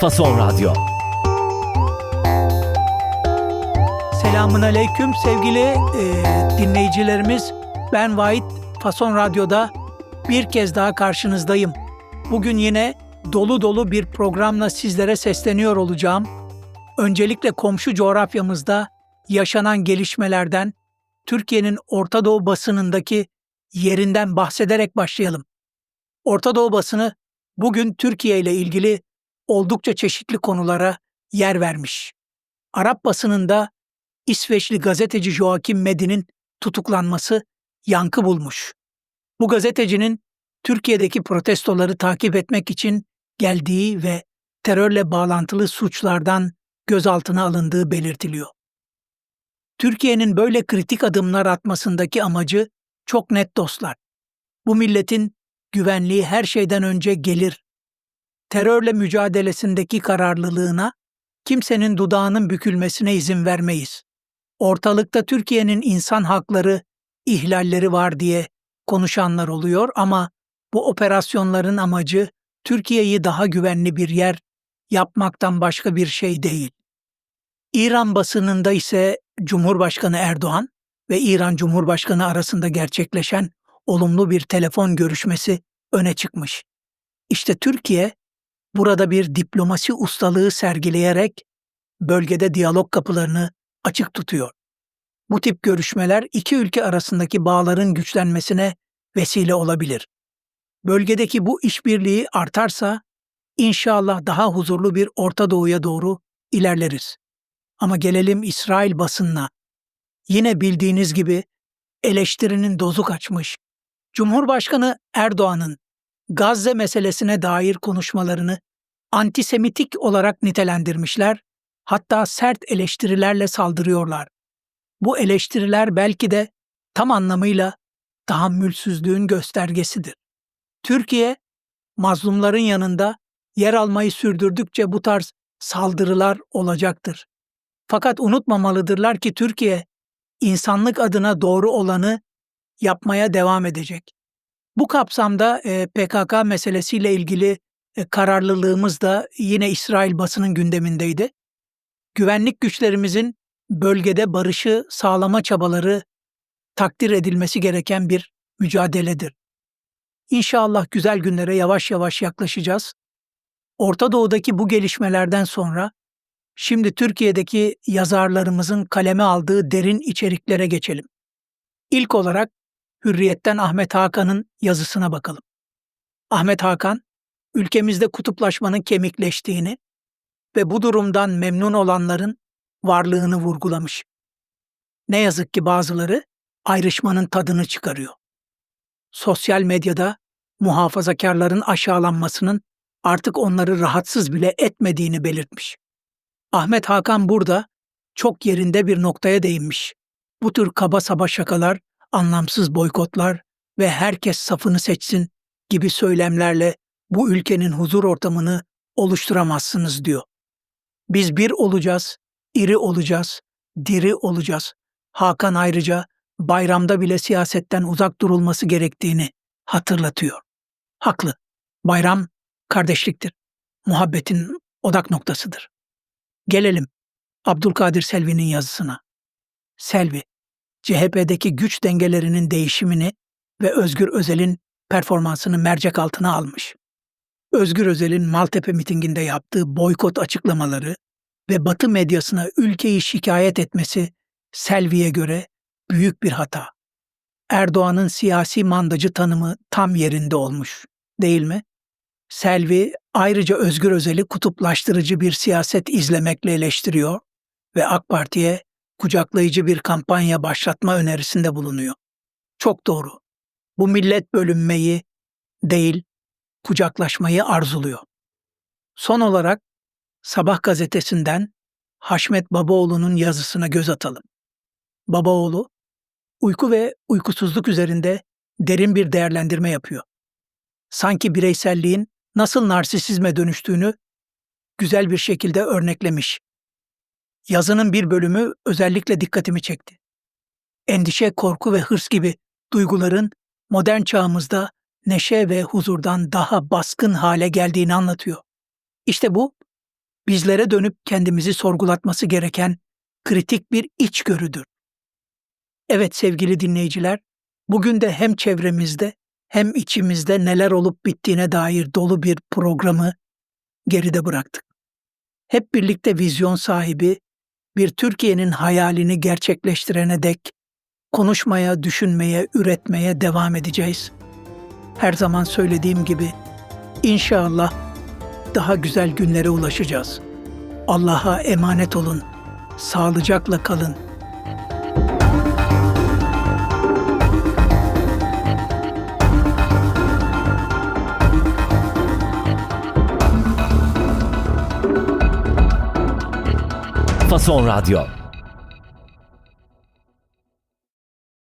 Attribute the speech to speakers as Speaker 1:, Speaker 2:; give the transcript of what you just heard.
Speaker 1: Fason Radyo.
Speaker 2: Selamun aleyküm sevgili e, dinleyicilerimiz. Ben Vahit Fason Radyo'da bir kez daha karşınızdayım. Bugün yine dolu dolu bir programla sizlere sesleniyor olacağım. Öncelikle komşu coğrafyamızda yaşanan gelişmelerden, Türkiye'nin Orta Doğu basınındaki yerinden bahsederek başlayalım. Orta Doğu basını bugün Türkiye ile ilgili oldukça çeşitli konulara yer vermiş. Arap basınında İsveçli gazeteci Joachim Medi'nin tutuklanması yankı bulmuş. Bu gazetecinin Türkiye'deki protestoları takip etmek için geldiği ve terörle bağlantılı suçlardan gözaltına alındığı belirtiliyor. Türkiye'nin böyle kritik adımlar atmasındaki amacı çok net dostlar. Bu milletin güvenliği her şeyden önce gelir. Terörle mücadelesindeki kararlılığına kimsenin dudağının bükülmesine izin vermeyiz. Ortalıkta Türkiye'nin insan hakları ihlalleri var diye konuşanlar oluyor ama bu operasyonların amacı Türkiye'yi daha güvenli bir yer yapmaktan başka bir şey değil. İran basınında ise Cumhurbaşkanı Erdoğan ve İran Cumhurbaşkanı arasında gerçekleşen olumlu bir telefon görüşmesi öne çıkmış. İşte Türkiye burada bir diplomasi ustalığı sergileyerek bölgede diyalog kapılarını açık tutuyor. Bu tip görüşmeler iki ülke arasındaki bağların güçlenmesine vesile olabilir. Bölgedeki bu işbirliği artarsa inşallah daha huzurlu bir Orta Doğu'ya doğru ilerleriz. Ama gelelim İsrail basınına. Yine bildiğiniz gibi eleştirinin dozu kaçmış. Cumhurbaşkanı Erdoğan'ın Gazze meselesine dair konuşmalarını antisemitik olarak nitelendirmişler, hatta sert eleştirilerle saldırıyorlar. Bu eleştiriler belki de tam anlamıyla tahammülsüzlüğün göstergesidir. Türkiye, mazlumların yanında yer almayı sürdürdükçe bu tarz saldırılar olacaktır. Fakat unutmamalıdırlar ki Türkiye, insanlık adına doğru olanı yapmaya devam edecek. Bu kapsamda e, PKK meselesiyle ilgili e, kararlılığımız da yine İsrail basının gündemindeydi. Güvenlik güçlerimizin bölgede barışı sağlama çabaları takdir edilmesi gereken bir mücadeledir. İnşallah güzel günlere yavaş yavaş yaklaşacağız. Orta Doğu'daki bu gelişmelerden sonra şimdi Türkiye'deki yazarlarımızın kaleme aldığı derin içeriklere geçelim. İlk olarak Hürriyet'ten Ahmet Hakan'ın yazısına bakalım. Ahmet Hakan, ülkemizde kutuplaşmanın kemikleştiğini ve bu durumdan memnun olanların varlığını vurgulamış. Ne yazık ki bazıları ayrışmanın tadını çıkarıyor. Sosyal medyada muhafazakarların aşağılanmasının artık onları rahatsız bile etmediğini belirtmiş. Ahmet Hakan burada çok yerinde bir noktaya değinmiş. Bu tür kaba saba şakalar, anlamsız boykotlar ve herkes safını seçsin gibi söylemlerle bu ülkenin huzur ortamını oluşturamazsınız diyor. Biz bir olacağız, iri olacağız, diri olacağız. Hakan ayrıca bayramda bile siyasetten uzak durulması gerektiğini hatırlatıyor. Haklı. Bayram kardeşliktir. Muhabbetin odak noktasıdır. Gelelim Abdülkadir Selvi'nin yazısına. Selvi, CHP'deki güç dengelerinin değişimini ve Özgür Özel'in performansını mercek altına almış. Özgür Özel'in Maltepe mitinginde yaptığı boykot açıklamaları ve Batı medyasına ülkeyi şikayet etmesi Selvi'ye göre büyük bir hata. Erdoğan'ın siyasi mandacı tanımı tam yerinde olmuş, değil mi? Selvi ayrıca Özgür Özel'i kutuplaştırıcı bir siyaset izlemekle eleştiriyor ve AK Parti'ye kucaklayıcı bir kampanya başlatma önerisinde bulunuyor. Çok doğru. Bu millet bölünmeyi değil, kucaklaşmayı arzuluyor. Son olarak Sabah gazetesinden Haşmet Babaoğlu'nun yazısına göz atalım. Babaoğlu, uyku ve uykusuzluk üzerinde derin bir değerlendirme yapıyor. Sanki bireyselliğin nasıl narsisizme dönüştüğünü güzel bir şekilde örneklemiş. Yazının bir bölümü özellikle dikkatimi çekti. Endişe, korku ve hırs gibi duyguların modern çağımızda neşe ve huzurdan daha baskın hale geldiğini anlatıyor. İşte bu bizlere dönüp kendimizi sorgulatması gereken kritik bir içgörüdür. Evet sevgili dinleyiciler, bugün de hem çevremizde hem içimizde neler olup bittiğine dair dolu bir programı geride bıraktık. Hep birlikte vizyon sahibi, bir Türkiye'nin hayalini gerçekleştirene dek konuşmaya, düşünmeye, üretmeye devam edeceğiz. Her zaman söylediğim gibi inşallah daha güzel günlere ulaşacağız. Allah'a emanet olun. Sağlıcakla kalın.
Speaker 1: Fason Radyo